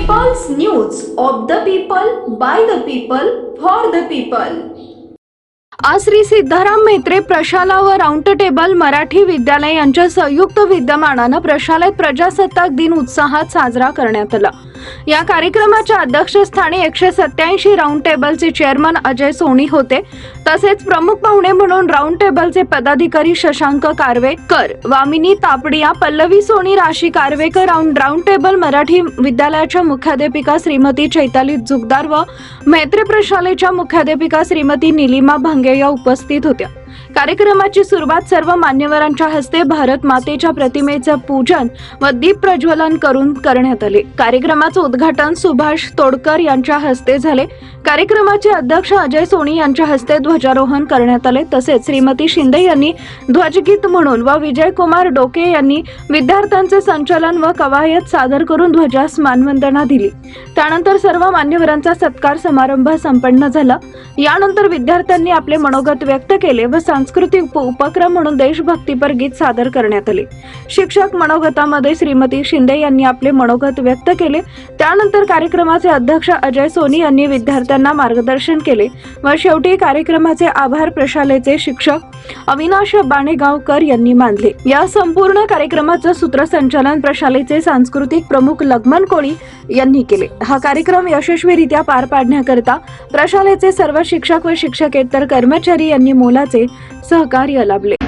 News of the people by the people for the people आज श्री सिद्धाराम म्हेत्रे प्रशाला व round table Marathi विद्यालय यांच्या संयुक्त विद्यमानानं प्रशालेत प्रजासत्ताक दिन उत्साहात साजरा करण्यात आला. या कार्यक्रमाच्या अध्यक्षस्थानी एकशे सत्याऐंशी राऊंड टेबलचे चेअरमन अजय सोनी होते. तसेच प्रमुख पाहुणे म्हणून राऊंड टेबलचे पदाधिकारी Shashank Karvekar Vamini Tapadia Pallavi Soni Rashi Karvekar round round table Marathi विद्यालयाच्या मुख्याध्यापिका श्रीमती चैताली जुगदार व मैत्री प्रशालेच्या मुख्याध्यापिका श्रीमती निलिमा भांगे या उपस्थित होत्या. कार्यक्रमाची सुरुवात सर्व मान्यवरांच्या हस्ते भारत मातेच्या प्रतिमेचं पूजन व दीप प्रज्वलन करून करण्यात आले. कार्यक्रमाचं उद्घाटन सुभाष तोडकर यांच्या हस्ते झाले. कार्यक्रमाचे अध्यक्ष अजय सोनी यांच्या हस्ते ध्वजारोहण करण्यात आले. तसेच श्रीमती शिंदे यांनी ध्वजगीत म्हणून व विजयकुमार डोके यांनी विद्यार्थ्यांचे संचलन व कवायत सादर करून ध्वजास मानवंदना दिली. त्यानंतर सर्व मान्यवरांचा सत्कार समारंभ संपन्न झाला. यानंतर विद्यार्थ्यांनी आपले मनोगत व्यक्त केले व सांस्कृतिक उपक्रम म्हणून देशभक्तीपर गीत सादर करण्यात आले. शिक्षक मनोगतामध्ये श्रीमती शिंदे यांनी आपले मनोगत व्यक्त केले. त्यानंतर कार्यक्रमाचे अध्यक्ष अजय सोनी यांनी विद्यार्थ्यांना मार्गदर्शन केले व शेवटी कार्यक्रमाचे आभार प्रशालेचे शिक्षक अविनाश बाणेगावकर यांनी मानले. या संपूर्ण कार्यक्रमाचं सूत्रसंचालन प्रशालेचे सांस्कृतिक प्रमुख लग्मन कोळी यांनी केले. हा कार्यक्रम यशस्वीरित्या पार पाडण्याकरता प्रशालेचे सर्व शिक्षक व शिक्षकेतर कर्मचारी यांनी मोलाचे सहकार्य लाभले.